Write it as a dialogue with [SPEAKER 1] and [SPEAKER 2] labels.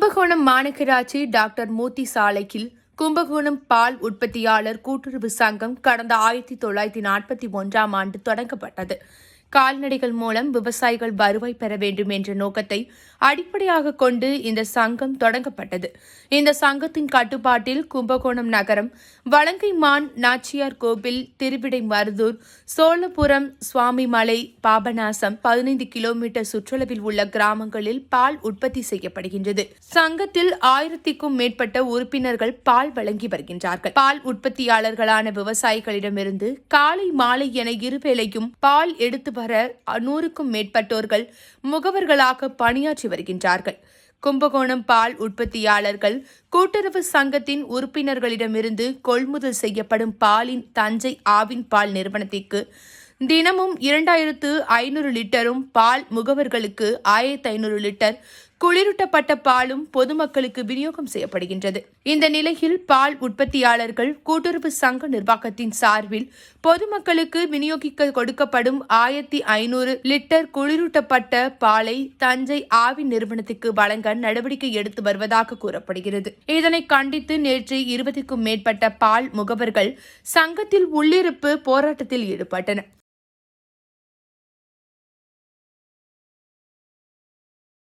[SPEAKER 1] கும்பகோணம் மாநகராட்சி டாக்டர் மூர்த்தி சாலைக்கில் கும்பகோணம் பால் உற்பத்தியாளர் கூட்டுறவு சங்கம் கடந்த ஆயிரத்தி தொள்ளாயிரத்தி நாற்பத்தி ஒன்றாம் ஆண்டு தொடங்கப்பட்டது. கால்நடைகள் மூலம் விவசாயிகள் வருவாய் பெற வேண்டும் என்ற நோக்கத்தை அடிப்படையாக கொண்டு இந்த சங்கம் தொடங்கப்பட்டது. இந்த சங்கத்தின் கட்டுப்பாட்டில் கும்பகோணம் நகரம் வலங்கைமான் நாச்சியார் கோவில் திருவிடை மருதூர் சோழபுரம் சுவாமிமலை பாபநாசம் பதினைந்து கிலோமீட்டர் சுற்றளவில் உள்ள கிராமங்களில் பால் உற்பத்தி செய்யப்படுகின்றது. சங்கத்தில் ஆயிரத்திற்கும் மேற்பட்ட உறுப்பினர்கள் பால் வழங்கி வருகின்றார்கள். பால் உற்பத்தியாளர்களான விவசாயிகளிடமிருந்து காலை மாலை என இருவேளையும் பால் எடுத்து வர நூறுக்கும் மேற்பட்டோர்கள் முகவர்களாக பணியாற்றி வருகின்றார்கள். கும்பகோணம் பால் உற்பத்தியாளர்கள் கூட்டுறவு சங்கத்தின் உறுப்பினர்களிடமிருந்து கொள்முதல் செய்யப்படும் பாலின் தஞ்சை ஆவின் பால் நிறுவனத்திற்கு தினமும் இரண்டாயிரத்து ஐநூறு லிட்டரும் பால் முகவர்களுக்கு ஆயிரத்து ஐநூறு லிட்டர் குளிரூட்டப்பட்ட பாலும் பொதுமக்களுக்கு விநியோகம் செய்யப்படுகின்றது. இந்த நிலையில் பால் உற்பத்தியாளர்கள் கூட்டுறவு சங்க நிர்வாகத்தின் சார்பில் பொதுமக்களுக்கு விநியோகிக்க கொடுக்கப்படும் ஆயிரத்தி ஐநூறு லிட்டர் குளிரூட்டப்பட்ட பாலை தஞ்சை ஆவி நிறுவனத்துக்கு வழங்க நடவடிக்கை எடுத்து வருவதாக கூறப்படுகிறது. இதனை கண்டித்து நேற்று இருபதுக்கும் மேற்பட்ட பால் முகவர்கள் சங்கத்தில் உள்ளிருப்பு போராட்டத்தில் ஈடுபட்டனர்.